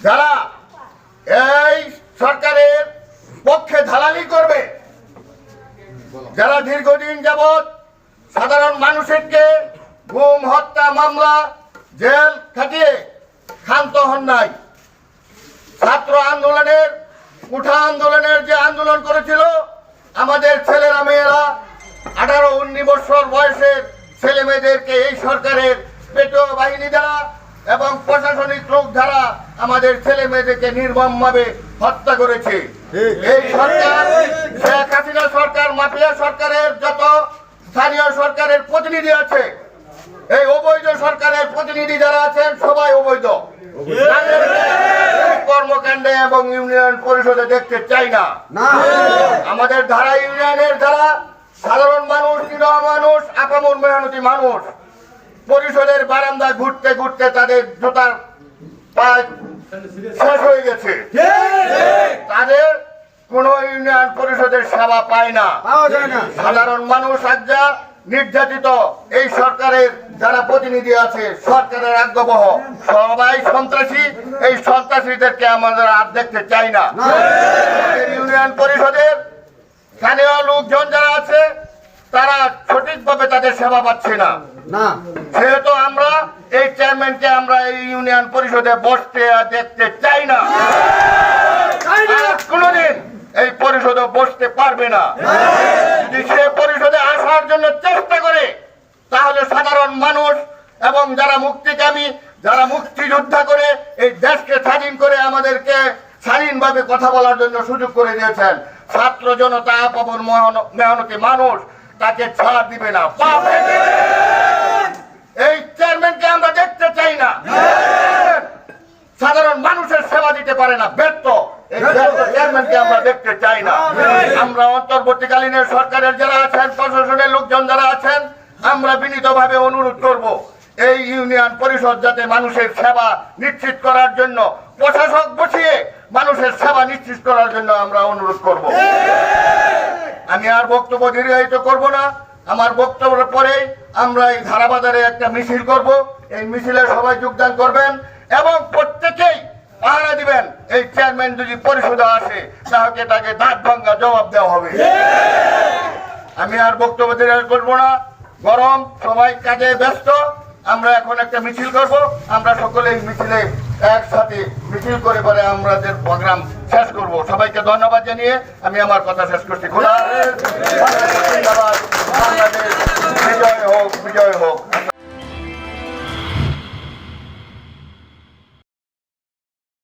যারা এই সরকারের পক্ষে দালালি করবে, যারা দীর্ঘদিন যাবৎ সাধারণ মানুষেরকে গুম, হত্যা, মামলা, জেল খাটিয়ে ক্ষান্ত হন নাই। ছাত্র আন্দোলনের, উঠা আন্দোলনের যে আন্দোলন করেছিল আমাদের ছেলেরা মেয়েরা আঠারো উনিশ বছর বয়সের ছেলে মেয়েদেরকে এই সরকারের পেটোয়া বাহিনী দ্বারা এবং প্রশাসনিক লোক দ্বারা আমাদের ছেলে মেয়েদেরকে নির্মমভাবে হত্যা করেছে। এই সরকার, শেখ হাসিনা সরকার, মাফিয়া সরকারের যত স্থানীয় সরকারের প্রতিনিধি আছে, এই অবৈধ সরকারের প্রতিনিধি যারা আছেন, সবাই অবৈধ। কর্মকাণ্ডে এবং ইউনিয়ন পরিষদে দেখতে চাই না। আমাদের ধারা ইউনিয়নের দ্বারা সাধারণ মানুষ নিরহ মানুষ আপামর মেহনতি মানুষ। পরিষদের বারান্দা ঘুরতে ঘুরতে তাদের জুতার শেষ হয়ে গেছে। তাদের কোন ইউনিয়ন পরিষদের সেবা পায় না। না। সাধারণ মানুষ আজ্ঞা নির্যাতিত এই সরকারের যারা প্রতিনিধি আছে সরকারের আজ্ঞাবহ। সবাই সন্ত্রাসী। এই সন্ত্রাসীদেরকে আমাদের আর দেখতে চাই না। ইউনিয়ন পরিষদের স্থানীয় লোকজন যারা আছে তারা সঠিকভাবে তাদের সেবা পাচ্ছে না। সেহেতু আমরা এই চেয়ারম্যানকে আমরা এই ইউনিয়ন পরিষদে বসতে আর দেখতে চাই না। কোনোদিন এই পরিষদে বসতে পারবে না যদি সে পরিষদে আসার জন্য চেষ্টা করে, তাহলে সাধারণ মানুষ এবং যারা মুক্তিকামী, যারা মুক্তিযোদ্ধা করে এই দেশকে স্বাধীন করে আমাদেরকে স্বাধীনভাবে কথা বলার জন্য সুযোগ করে দিয়েছেন। ছাত্র জনতা পাবন মেহনতি মানুষ, তাকে ছাড় দিবে না। এই চেয়ারম্যানকে আমরা দেখতে চাই না। সাধারণ মানুষের সেবা দিতে পারে না ব্যর্থ এই ব্যর্থ চেয়ারম্যানকে আমরা দেখতে চাই না। আমরা অন্তর্বর্তীকালীন সরকারের যারা আছেন প্রশাসনের লোকজন যারা আছেন আমরা বিনীতভাবে অনুরোধ করব এই ইউনিয়ন পরিষদ যাতে মানুষের সেবা নিশ্চিত করার জন্য প্রশাসক বসিয়ে মানুষের সেবা নিশ্চিত করার জন্য আমরা অনুরোধ করব। আমি আর বক্তব্য দীর্ঘায়িত করব না। আমার বক্তব্যের পরেই আমরা এই ধারাবাজারে একটা মিছিল করব। এই মিছিলে সবাই যোগদান করবেন এবং প্রত্যেকেই পাহারা দিবেন এই চেয়ারম্যান যদি পরিষদে আসে, তাহলে তাকে দাঁত ভাঙ্গা জবাব দেওয়া হবে। আমি আর বক্তব্য দীর্ঘায়িত করব না। গরম, সবাই কাজে ব্যস্ত। আমরা এখন একটা মিছিল করব। আমরা সকলেই মিছিলে একসাথে মিছিল করে পরে আমাদের প্রোগ্রাম শেষ করব। সবাইকে ধন্যবাদ জানিয়ে আমি আমার কথা শেষ করছি। খোলা বাংলাদেশ বিজয় হোক।